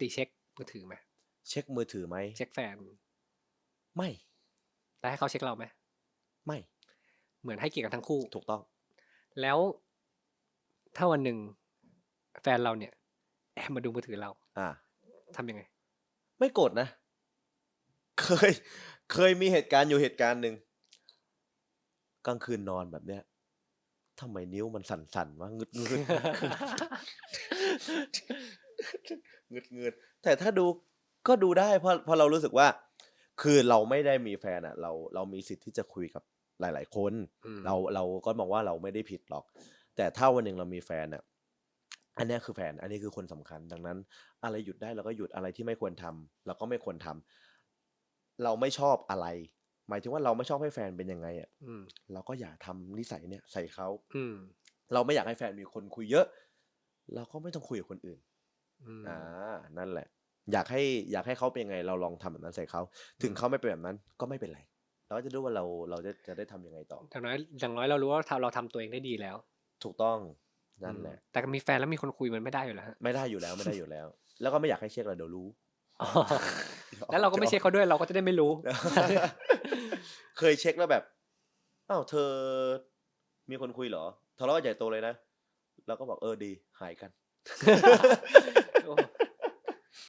ติเช็คมือถือไหมเช็คมือถือไหมเช็คแฟน ไม่ แต่ให้เขาเช็คเราไหมไม่ เหมือนให้เกียรติกันทั้งคู่ ถูกต้อง แล้วถ้าวันหนึ่งแฟนเราเนี่ยแอบมาดูมือถือเรา อ่าทำยังไง ไม่โกรธนะ เคย เคยมีเหตุการณ์อยู่เหตุการณ์หนึ่งกลางคืนนอนแบบเนี้ยทำไมนิ้วมันสั่นๆวะงึดงึด งึดงึดแต่ถ้าดูก็ดูได้เพราะเพราะเรารู้สึกว่า คือเราไม่ได้มีแฟนอะ เราเรามีสิทธิ์ที่จะคุยกับหลาย ๆ คน อืม เราเราก็มองว่าเราไม่ได้ผิดหรอก แต่ถ้าวันหนึ่งเรามีแฟนอะ อันเนี้ยคือแฟน อันนี้คือคนสำคัญ ดังนั้น อะไรหยุดได้เราก็หยุดอะไรที่ไม่ควรทำเราก็ไม่ควรทำเราไม่ชอบอะไร หมายถึงว่าเราไม่ชอบให้แฟนเป็นยังไงอะอืมเราก็อย่าทำนิสัยเนี่ยใส่เขา อืม เราไม่อยากให้แฟนมีคนคุยเยอะ เราก็ไม่ต้องคุยกับคนอื่น อืมอ่านั่นแหละ อยากให้อยากให้เขาเป็นยังไง เราลองทำแบบนั้นใส่เขาถึงเขาไม่เป็นแบบนั้นก็ไม่เป็นไรเราก็จะรู้ว่าเราเราจะจะได้ทำยังไงต่ออย่างน้อยอย่างน้อยเรารู้ว่าเราทำตัวเองได้ดีแล้ว ถูกต้องนั่นแหละอืมแต่มีแฟนแล้วมีคนคุยมันไม่ได้อยู่แล้วฮะไม่ได้อยู่แล้วไม่ได้อยู่แล้ว แล้วก็ไม่อยากให้เช็คเราเดี๋ยวรู้อ๋อแล้วเราก็ไม่เช็คเขาด้วยเราก็จะได้ไม่รู้ เคยเช็คแล้วแบบอ้าวเธอ มีคนคุยเหรอทะเลาะกันใหญ่โตเลยนะเราก็บอกเออดี หายกัน